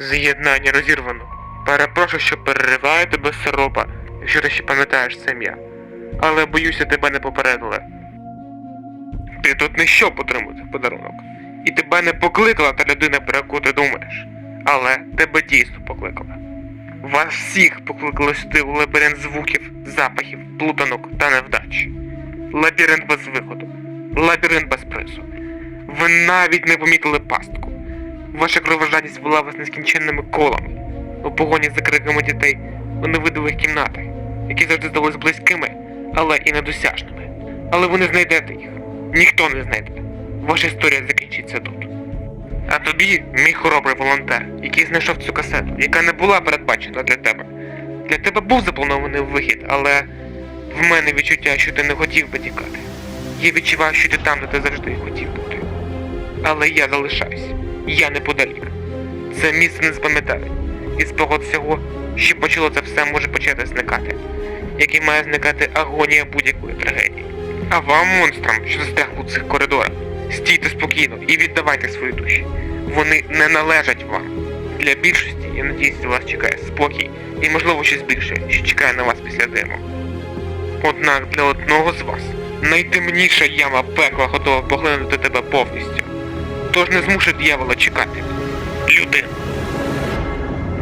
З'єднання розірвано. Перепрошую, що перериваю тебе сиропа, якщо ти ще пам'ятаєш це ім'я. Але боюся, тебе не попередили. Ти тут не щоб отримати подарунок. І тебе не покликала та людина, про яку ти думаєш. Але тебе дійсно покликала. Вас всіх покликали сюди у лабіринт звуків, запахів, плутанок та невдач. Лабіринт без виходу. Лабіринт без призу. Ви навіть не помітили пастку. Ваша кровожадність була вас нескінченними колами, у погоні за криками дітей у невидових кімнатах, які завжди здались близькими, але і недосяжними. Але ви не знайдете їх. Ніхто не знайде. Ваша історія закінчиться тут. А тобі, мій хоробрий волонтер, який знайшов цю касету, яка не була передбачена для тебе. Для тебе був запланований вихід, але в мене відчуття, що ти не хотів би тікати. Я відчуваю, що ти там, де ти завжди хотів бути. Але я залишаюсь. Я неподалік. Це місце не запам'ятаю. І спогад всього, що почало це все, може почати зникати. Як і має зникати агонія будь-якої трагедії. А вам, монстрам, що застрягли у цих коридорах, стійте спокійно і віддавайте свої душі. Вони не належать вам. Для більшості, я надіюсь, вас чекає спокій і, можливо, щось більше, що чекає на вас після диму. Однак для одного з вас найтемніша яма пекла готова поглинути тебе повністю. Тож не змушуй диявола чекати. Людина.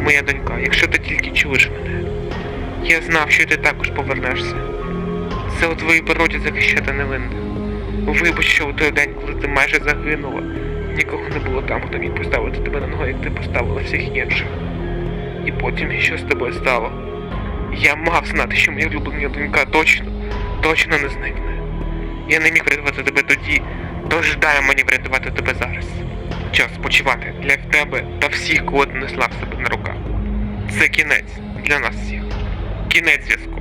Моя донька, якщо ти тільки чуєш мене, я знав, що ти також повернешся. Це у твоїй природі захищати невинне. Вибач, що у той день, коли ти майже загинула, нікого не було там, хто міг поставити тебе на ноги, як ти поставила всіх інших. І потім, що з тобою стало? Я мав знати, що моя улюблена донька точно, точно не зникне. Я не міг врятувати тебе тоді, тож дай мені врятувати тебе зараз. Час почувати для тебе та всіх, кого ти несла в себе на руках. Це кінець для нас всіх. Кінець зв'язку.